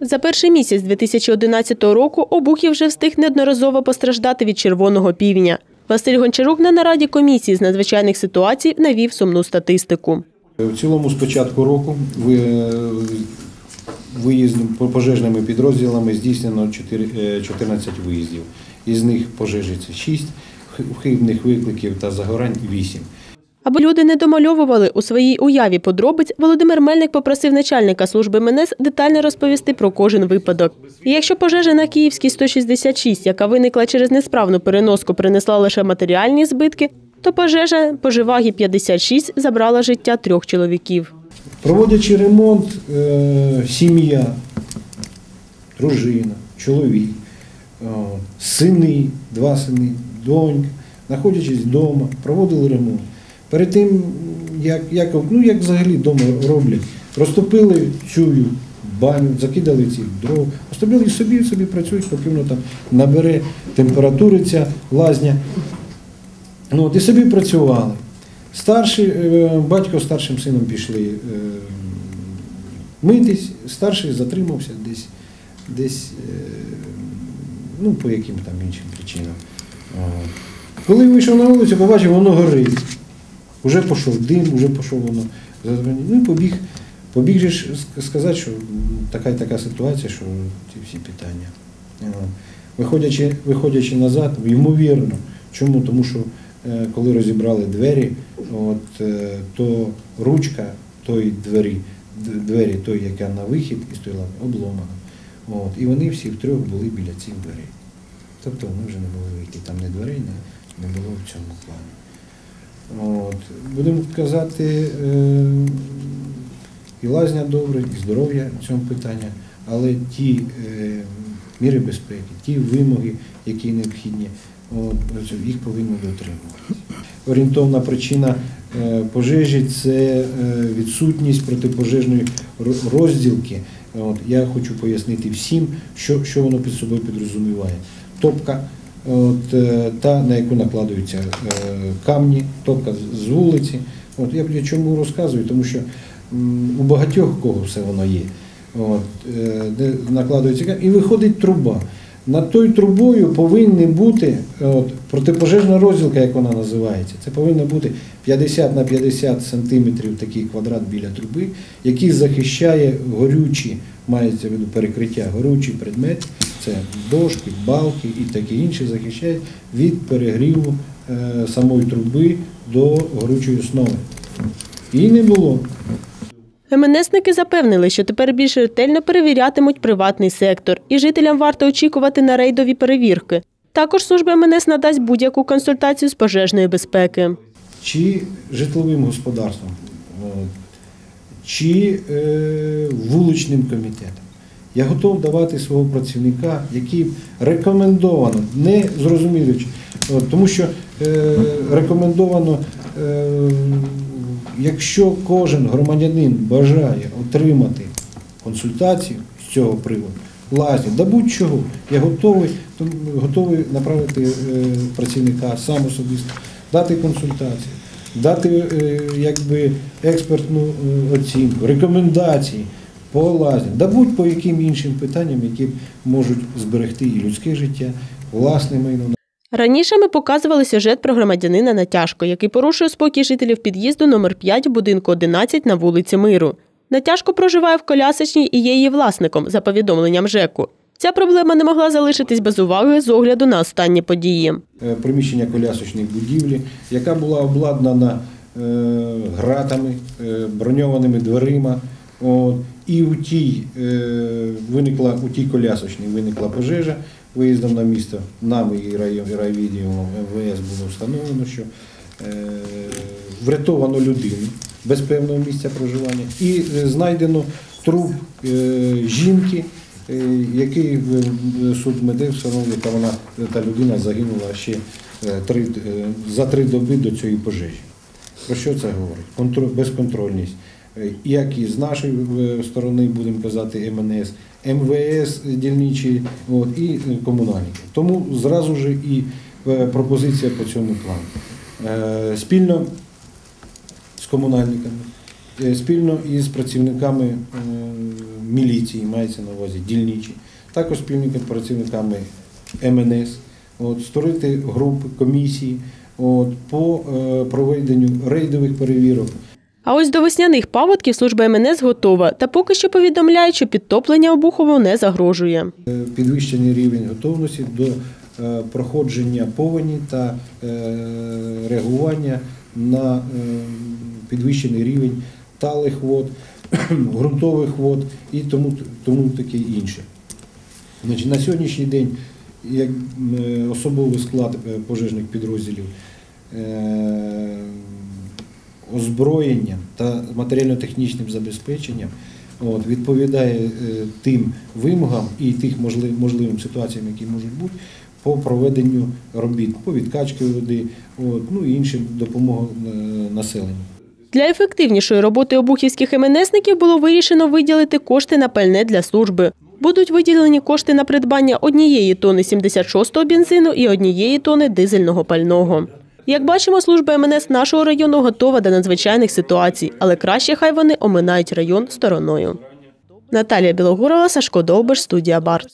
За перший місяць 2011 року Обухів вже встиг неодноразово постраждати від червоного півня. Василь Гончарук на нараді комісії з надзвичайних ситуацій навів сумну статистику. В цілому з початку року ви- виїздом по пожежними підрозділами здійснено 4 е, 14 виїздів. Із них пожежі це 6, хибних викликів та загорань 8. Аби люди не домальовували у своїй уяві подробиць, Володимир Мельник попросив начальника служби МНС детально розповісти про кожен випадок. І якщо пожежа на Київській 166, яка виникла через несправну переноску, принесла лише матеріальні збитки, то пожежа по Живагі 56 забрала життя трьох чоловіків. Проводячи ремонт, е, сім'я, дружина, чоловік, е, сини, два сини, донька, знаходячись вдома, проводили ремонт. Перед тим, як, як, ну, як взагалі вдома роблять, розтопили чую, баню, закидали ці дров, розтопили собі, собі працюють, поки воно там набере температури ця лазня. Ну, от, і собі працювали. Старший, е, батько з старшим сином пішли е, митись, старший затримався десь, десь е, ну, по яким там іншим причинам. Коли вийшов на вулицю, побачив, воно горить. Уже пішов дим, вже пішов воно. Ну і побіг. Побіг же сказати, що така і така ситуація, що ці всі питання. Виходячи, виходячи назад, ймовірно. Чому? Тому що е, коли розібрали двері, от, е, то ручка тої двері, двері той, яка на вихід і стояла, обломана. От, і вони всі втрьох були біля цих дверей. Тобто вони вже не були вийти, там не дверей не, не було в цьому плані. От. Будемо казати, е, і лазня добре, і здоров'я в цьому питанні, але ті е, міри безпеки, ті вимоги, які необхідні, їх повинні дотримуватися. Орієнтовна причина е, пожежі це відсутність протипожежної розділки. От, я хочу пояснити всім, що, що воно під собою підрозуміває. Топка, от, е, та, на яку накладаються е, камні, топка з- вулиці. От, я, чому розказую, тому що у багатьох кого все воно є. От, е, де накладується камінь, і виходить труба. Над тою трубою повинна бути от, протипожежна розділка, як вона називається. Це повинно бути 50 на 50 сантиметрів такий квадрат біля труби, який захищає горючі, мається в виду перекриття, горючий предмет, це дошки, балки і таке інше, захищає від перегріву е, самої труби до горючої основи. Її не було. МНСники запевнили, що тепер більш ретельно перевірятимуть приватний сектор, і жителям варто очікувати на рейдові перевірки. Також служба МНС надасть будь-яку консультацію з пожежної безпеки. чи житловим господарством, чи е, вуличним комітетом. Я готов давати свого працівника, який рекомендовано, не зрозумілюючи, тому що е, рекомендовано, е, якщо кожен громадянин бажає отримати консультацію з цього приводу, лазні, да будь-чого, я готовий, готовий направити е, працівника сам особисто, дати консультацію, дати е, якби експертну е, оцінку, рекомендації по лазням, да будь по яким іншим питанням, які можуть зберегти і людське життя, власне майно. Раніше ми показували сюжет про громадянина Натяжко, який порушує спокій жителів під'їзду номер 5 будинку 11 на вулиці Миру. Натяжко проживає в колясочній і є її власником, за повідомленням ЖЕКу. Ця проблема не могла залишитись без уваги з огляду на останні події. е, приміщення колясочної будівлі, яка була обладнана е, гратами, е, броньованими дверима. І у тій е, виникла у тій колясочній виникла пожежа. Виїздом на місто нами і рай- і райвідділом МВС було встановлено, що е, врятовано людину без певного місця проживання і е, знайдено труп жінки, який суд медив встановив, яка вона та людина загинула ще три, за три доби до цієї пожежі. Про що це говорить? Контроль, безконтрольність. Е, Як і з нашої е, сторони, будемо казати, МНС, МВС дільничі от, і е, комунальники. Тому зразу ж і пропозиція по цьому плану. Спільно з комунальниками, спільно із працівниками міліції, мається на увазі дільничі, також спільно з працівниками МНС, от, створити групи, комісії от, по проведенню рейдових перевірок. А ось до весняних паводків служба МНС готова, та поки що повідомляють, що підтоплення Обухову не загрожує. Е, підвищений рівень готовності до е, проходження повені та е, реагування на підвищений рівень талих вод, ґрунтових вод і тому, тому таке інше. Значить, на сьогоднішній день як особовий склад пожежних підрозділів озброєнням та матеріально-технічним забезпеченням от, відповідає е, тим вимогам і тих можли- можливим ситуаціям, які можуть бути, по проведенню робіт, по відкачці води, от, ну і іншим допомогам е, населенню. Для ефективнішої роботи обухівських МНСників було вирішено виділити кошти на пальне для служби. Будуть виділені кошти на придбання однієї тони 76-го бензину і однієї тони дизельного пального. Як бачимо, служба МНС нашого району готова до надзвичайних ситуацій, але краще хай вони оминають район стороною. Наталія Білогорова, Сашко Довбиш, студія Барт.